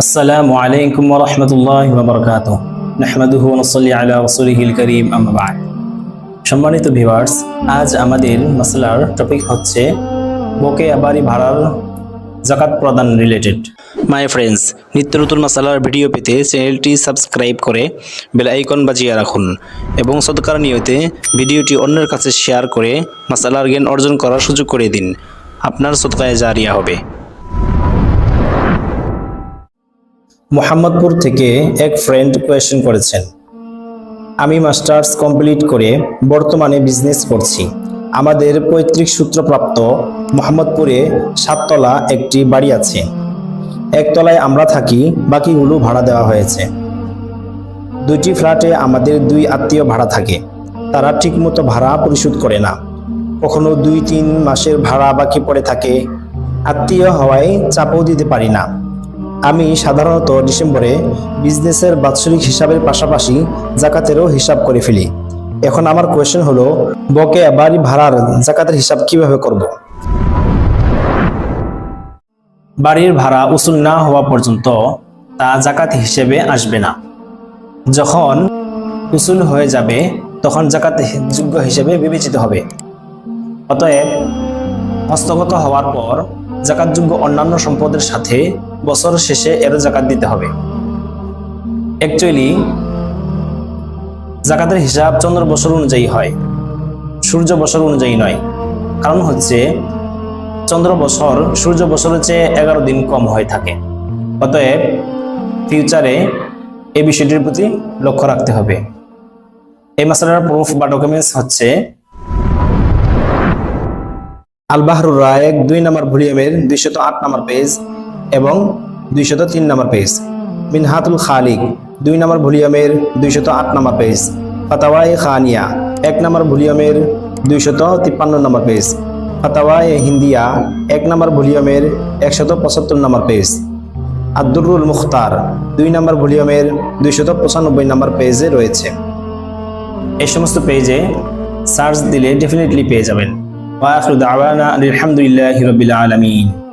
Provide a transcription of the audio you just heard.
আসসালামু আলাইকুম রহমতুল্লাহ বরকাত নাহমাদুহু নসল্লি আলা রসুলিহিল করিম আম্মাবাদ সম্মানিত ভিউয়ার্স, আজ আমাদের মশলার টপিক হচ্ছে বকে আবারি ভাড়ার জাকাত প্রদান রিলেটেড। মাই ফ্রেন্ডস নিত্য নতুন মশলার ভিডিও পেতে চ্যানেলটি সাবস্ক্রাইব করে বেল আইকন বাজিয়ে রাখুন এবং সদকার নিয়তে ভিডিওটি অন্যের কাছে শেয়ার করে মশলার জ্ঞান অর্জন করার সুযোগ করে দিন। আপনার সদকায় জারিয়া হবে। মোহাম্মদপুর থেকে এক ফ্রেন্ড কোয়েশ্চেন করেছেন। আমি মাস্টার্স কমপ্লিট করে বর্তমানে বিজনেস করছি। আমাদের পৈতৃক সূত্রপ্রাপ্ত মোহাম্মদপুরে সাততলা একটি বাড়ি আছে। একতলায় আমরা থাকি, বাকিগুলো ভাড়া দেওয়া হয়েছে। দুইটি ফ্ল্যাটে আমাদের দুই আত্মীয় ভাড়া থাকে। তারা ঠিকমতো ভাড়া পরিশোধ করে না। কখনো দুই তিন মাসের ভাড়া বাকি পড়ে থাকে। আত্মীয় হওয়ায় চাপও দিতে পারি না। আমি সাধারণত ডিসেম্বরে বিজনেসের বাৎসরিক হিসাবের পাশাপাশি জাকাতেরও হিসাব করে ফেলি। এখন আমার কোয়েশ্চেন হলো, বকেয়া বাড়ি ভাড়ার জাকাতের হিসাব কীভাবে করব? বাড়ির ভাড়া উসুল না হওয়া পর্যন্ত তা জাকাত হিসেবে আসবে না। যখন উসুল হয়ে যাবে, তখন জাকাত যোগ্য হিসেবে বিবেচিত হবে। অতএব হস্তগত হওয়ার পর জাকাতযোগ্য অন্যান্য সম্পদের সাথে বছর শেষে এর জাকাত দিতে হবে। অ্যাকচুয়ালি জাকাতের হিসাব চন্দ্র বছর অনুযায়ী হয়, সূর্য বছর অনুযায়ী নয়। কারণ হচ্ছে, চন্দ্র বছর সূর্য বছরের চেয়ে এগারো দিন কম হয়ে থাকে। অতএব ফিউচারে এই বিষয়টির প্রতি লক্ষ্য রাখতে হবে। এই মাসালার প্রুফ বা ডকুমেন্টস হচ্ছে আল রায়, দুই নম্বর ভলিউমের দুইশত আট নম্বর পেজ এবং দুইশত তিন নম্বর পেজ। মিনহাতুল খালিক, দুই নম্বর ভলিউমের দুইশত আট নম্বর পেজ। ফাতাওয়াই খানিয়া, এক নম্বর ভলিউমের দুইশত তিপ্পান্ন নম্বর পেজ। ফাতাওয়াই হিন্দিয়া, এক নম্বর ভলিউমের একশত পঁচাত্তর নম্বর পেজ। আব্দুরুল মুখতার, দুই নম্বর ভলিউমের দুইশত পঁচানব্বই নম্বর পেজে রয়েছে। এই সমস্ত পেজে সার্চ দিলে ডেফিনেটলি পেয়ে যাবেন। ওয়া আখিরু দাওয়ানা আলহামদুলিল্লাহি রাব্বিল আলামিন।